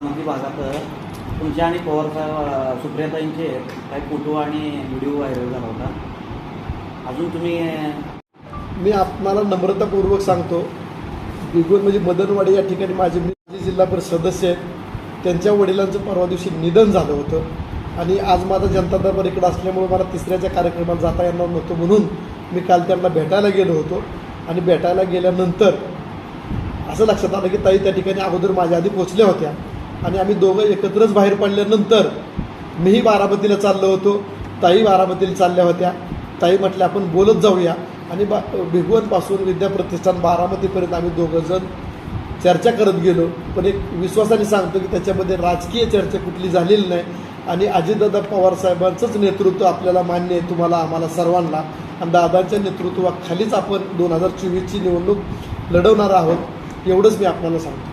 बारामती भागात तुमच्या आणि पवार साहेब सुप्रियाताईंचे काही फोटो आणि व्हिडिओ व्हायरल झाला होता. अजून तुम्ही मी आपणाला नम्रतापूर्वक सांगतो बिगुल म्हणजे मदनवाडी या ठिकाणी माझे मी जिल्हा परिषद सदस्य आहेत. त्यांच्या वडिलांचं परवा दिवशी निधन झालं होतं. आणि आज माझा जनता दरबार इकडं असल्यामुळे मला तिसऱ्याच्या कार्यक्रमात जाता येणार नव्हतं म्हणून मी काल त्यांना भेटायला गेलो होतो. आणि भेटायला गेल्यानंतर असं लक्षात आलं की ताई त्या ठिकाणी अगोदर माझ्या आधी पोचल्या होत्या. आणि आम्ही दोघं एकत्रच बाहेर पडल्यानंतर मीही बारामतीला चाललो होतो ताई बारामतीला चालल्या होत्या. ताई म्हटल्या आपण बोलत जाऊया. आणि बा भिगवणपासून विद्याप्रतिष्ठान बारामतीपर्यंत आम्ही दोघंजण चर्चा करत गेलो. पण एक विश्वासाने सांगतो की त्याच्यामध्ये राजकीय चर्चा कुठली झालेली नाही. आणि अजितदादा पवार साहेबांचंच नेतृत्व आपल्याला मान्य आहे तुम्हाला आम्हाला सर्वांना. आणि दादांच्या नेतृत्वाखालीच आपण दोन हजार चोवीसची निवडणूक लढवणार आहोत एवढंच मी आपल्याला सांगतो.